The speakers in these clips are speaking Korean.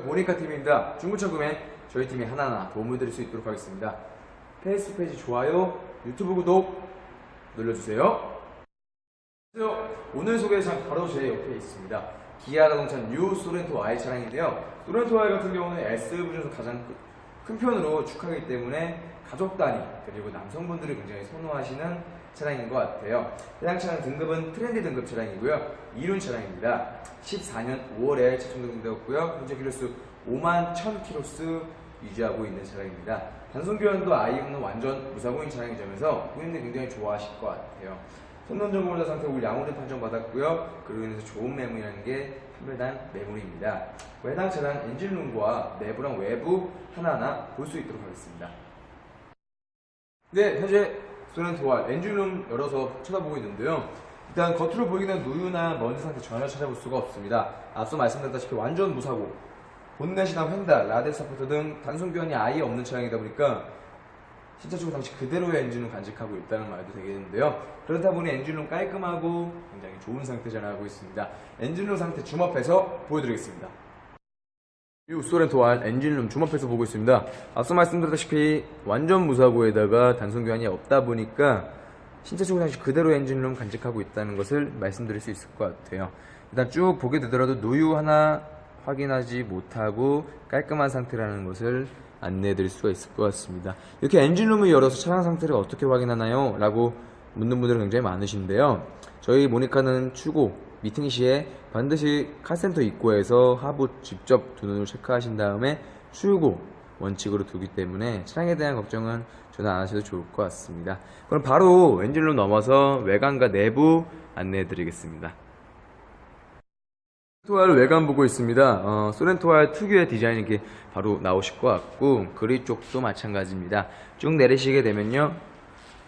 모니카 팀입니다. 구매 저희 팀이 하나하나 도움을 드릴 수 있도록 하겠습니다. 페이스북 페이지 좋아요, 유튜브 구독 눌러주세요. 오늘 소개할 차량 바로 제 옆에 있습니다. 기아 자동차 뉴 소렌토 i 차량인데요. 소렌토 i 같은 경우는 SUV 중에서 가장 큰- 큰 편으로 축하하기 때문에 가족 단위 그리고 남성분들이 굉장히 선호하시는 차량인 것 같아요. 해당 차량 등급은 트렌디 등급 차량이고요. 이륜 차량입니다. 14년 5월에 최종 등록되었고요. 현재 키로수 5만 1000 키로수 유지하고 있는 차량입니다. 단순 교환도 아예 없는 완전 무사고인 차량이 점에서 고객님들 굉장히 좋아하실 것 같아요. 선론점검자 상태 올 양호를 판정받았고요. 그로 인해서 좋은 매물이라는 게 판별단 매물입니다. 해당 차량 엔진룸과 내부랑 외부 하나하나 볼 수 있도록 하겠습니다. 네, 현재 소렌토와 엔진룸 열어서 쳐다보고 있는데요. 일단 겉으로 보이기는 누유나 먼지 상태 전혀 찾아볼 수가 없습니다. 앞서 말씀드렸다시피 완전 무사고, 본넷이나 휀다, 라델 서포터 등 단순 교환이 아예 없는 차량이다 보니까 신차주고 당시 그대로의 엔진룸 간직하고 있다는 말도 되겠는데요. 그렇다 보니 엔진룸 깔끔하고 굉장히 좋은 상태 자랑하고 있습니다. 엔진룸 상태 줌업해서 보여드리겠습니다. 이 소렌토와 엔진룸 줌업해서 보고 있습니다. 앞서 말씀드렸다시피 완전 무사고에다가 단순 교환이 없다 보니까 신체 추구 당시 그대로 엔진룸 간직하고 있다는 것을 말씀드릴 수 있을 것 같아요. 일단 쭉 보게 되더라도 누유 하나 확인하지 못하고 깔끔한 상태라는 것을 안내해 드릴 수가 있을 것 같습니다. 이렇게 엔진룸을 열어서 차량 상태를 어떻게 확인하나요? 라고 묻는 분들이 굉장히 많으신데요. 저희 모니카는 추고 미팅 시에 반드시 카센터 입구에서 하부 직접 두 눈으로 체크하신 다음에 출고 원칙으로 두기 때문에 차량에 대한 걱정은 전혀 안 하셔도 좋을 것 같습니다. 그럼 바로 엔진룸 넘어서 외관과 내부 안내해 드리겠습니다. 소렌토알 외관 보고 있습니다. 어, 소렌토알 특유의 디자인이 이렇게 바로 나오실 것 같고 그리 쪽도 마찬가지입니다. 쭉 내리시게 되면요,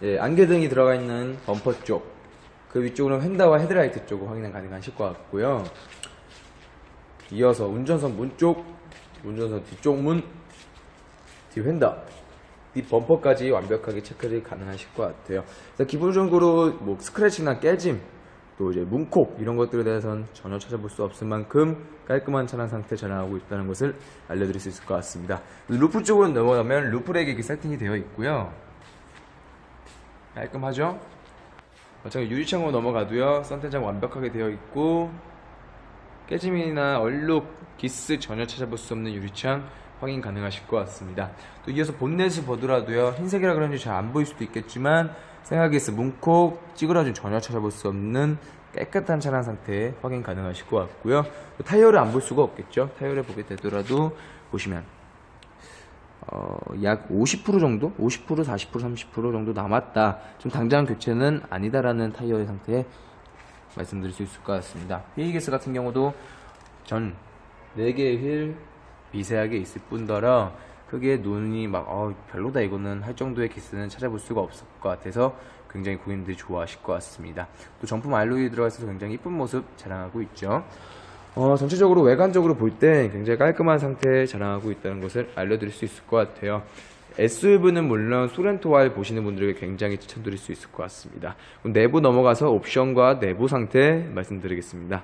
예, 안개등이 들어가 있는 범퍼 쪽, 그 위쪽으로 휀다와 헤드라이트 쪽을 확인 가능하실 것 같고요. 이어서 운전석 문 쪽, 운전석 뒤쪽 문, 뒤 휀다, 뒷 범퍼까지 완벽하게 체크를 가능하실 것 같아요. 그래서 기본적으로 뭐 스크래치나 깨짐, 또 이제 문콕 이런 것들에 대해서는 전혀 찾아볼 수 없을 만큼 깔끔한 차량 상태 전환하고 있다는 것을 알려드릴 수 있을 것 같습니다. 루프 쪽으로 넘어가면 루프 렉이 이렇게 세팅이 되어 있고요. 깔끔하죠? 마찬가지 유리창으로 넘어가도요. 선텐장 완벽하게 되어 있고 깨짐이나 얼룩, 기스 전혀 찾아볼 수 없는 유리창 확인 가능하실 것 같습니다. 또 이어서 본넷을 보더라도요. 흰색이라 그런지 잘 안 보일 수도 있겠지만 생각기스, 문콕, 찌그러짐 전혀 찾아볼 수 없는 깨끗한 차량 상태 확인 가능하실 것 같고요. 또 타이어를 안 볼 수가 없겠죠. 타이어를 보게 되더라도 보시면 어, 약 50% 정도? 50%, 40%, 30% 정도 남았다. 좀 당장 교체는 아니다라는 타이어의 상태에 말씀드릴 수 있을 것 같습니다. 휠기스 같은 경우도 전 4개의 휠 미세하게 있을 뿐더러 크게 눈이 막 어, 별로다 이거는 할 정도의 기스는 찾아볼 수가 없을 것 같아서 굉장히 고객님들이 좋아하실 것 같습니다. 또 정품 알로이 들어가 있어서 굉장히 이쁜 모습 자랑하고 있죠. 어, 전체적으로 외관적으로 볼 때 굉장히 깔끔한 상태 자랑하고 있다는 것을 알려드릴 수 있을 것 같아요. SUV는 물론 소렌토와를 보시는 분들에게 굉장히 추천드릴 수 있을 것 같습니다. 내부 넘어가서 옵션과 내부 상태 말씀드리겠습니다.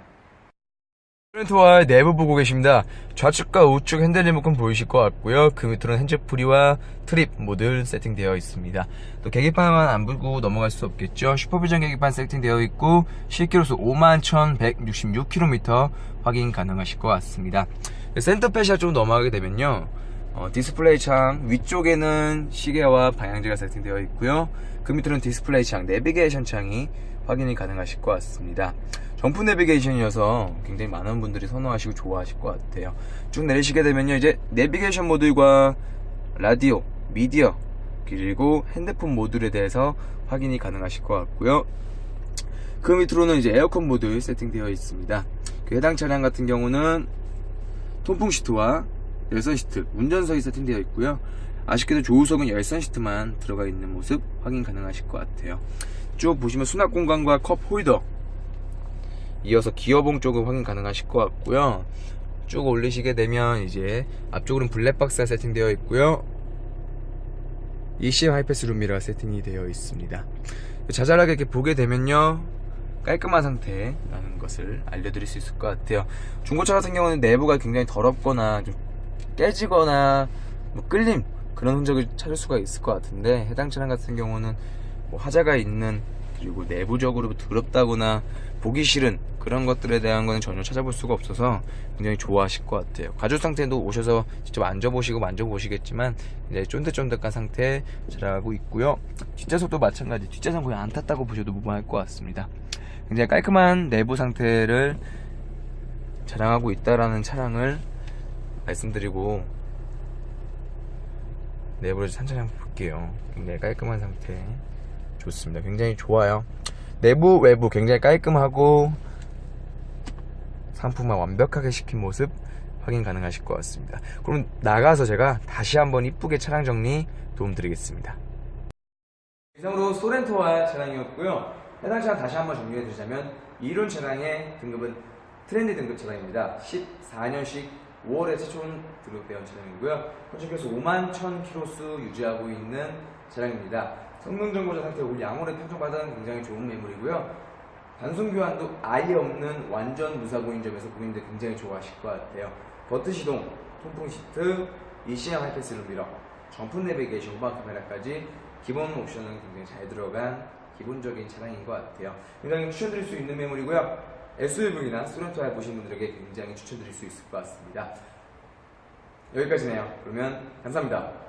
소렌토와 내부 보고 계십니다. 좌측과 우측 핸들 리모컨 보이실 것 같고요. 그 밑으로는 핸즈프리와 트립 모두 세팅되어 있습니다. 또 계기판만 안 불고 넘어갈 수 없겠죠. 슈퍼비전 계기판 세팅되어 있고 실기로수 51,166km 확인 가능하실 것 같습니다. 센터 페시아 쪽 넘어가게 되면요. 어, 디스플레이 창 위쪽에는 시계와 방향제가 세팅되어 있고요. 그 밑으로는 디스플레이 창, 내비게이션 창이 확인이 가능하실 것 같습니다. 정품 내비게이션이어서 굉장히 많은 분들이 선호하시고 좋아하실 것 같아요. 쭉 내리시게 되면요. 이제 내비게이션 모듈과 라디오, 미디어, 그리고 핸드폰 모듈에 대해서 확인이 가능하실 것 같고요. 그 밑으로는 이제 에어컨 모듈 세팅되어 있습니다. 그 해당 차량 같은 경우는 통풍 시트와 열선 시트, 운전석이 세팅되어 있고요. 아쉽게도 조우석은 열선 시트만 들어가 있는 모습 확인 가능하실 것 같아요. 쭉 보시면 수납 공간과 컵 홀더, 이어서 기어봉 쪽은 확인 가능하실 것 같고요. 쭉 올리시게 되면 이제 앞쪽으로는 블랙박스가 세팅되어 있고요. ECM 하이패스 룸미러가 세팅이 되어 있습니다. 자잘하게 이렇게 보게 되면요. 깔끔한 상태라는 것을 알려드릴 수 있을 것 같아요. 중고차 같은 경우는 내부가 굉장히 더럽거나 좀 깨지거나 뭐 끌림 그런 흔적을 찾을 수가 있을 것 같은데 해당 차량 같은 경우는 뭐 하자가 있는 그리고 내부적으로 더럽다거나 보기 싫은 그런 것들에 대한 거는 전혀 찾아볼 수가 없어서 굉장히 좋아하실 것 같아요. 가죽 상태도 오셔서 직접 앉아보시고 만져보시겠지만 이제 쫀득쫀득한 상태 자라고 있고요. 뒷좌석도 마찬가지. 뒷좌석 거의 안 탔다고 보셔도 무방할 것 같습니다. 굉장히 깔끔한 내부 상태를 자랑하고 있다라는 차량을 말씀드리고 내부를 한번 볼게요. 굉장히 깔끔한 상태. 좋습니다. 굉장히 좋아요. 내부, 외부 굉장히 깔끔하고 상품화 완벽하게 시킨 모습 확인 가능하실 것 같습니다. 그럼 나가서 제가 다시 한번 이쁘게 차량 정리 도움드리겠습니다. 이상으로 소렌토와 차량이었고요. 해당 차량 다시 한번 정리해 드리자면 이륜 차량의 등급은 트렌드 등급 차량입니다. 14년식 5월에 최초 등록된 차량이고요. 현재께서 5만 1000 km 유지하고 있는 차량입니다. 성능 정보자 상태 올 양호를 평정받은 굉장히 좋은 매물이고요. 단순 교환도 아예 없는 완전 무사고인 점에서 고객님들 굉장히 좋아하실 것 같아요. 버트 시동, 통풍 시트, ECM 하이패스 룸미러, 정품 내비게이션, 후방 카메라까지 기본 옵션은 굉장히 잘 들어간 기본적인 차량인 것 같아요. 굉장히 추천드릴 수 있는 매물이고요. SUV나 소렌토에 보신 분들에게 굉장히 추천드릴 수 있을 것 같습니다. 여기까지네요. 그러면 감사합니다.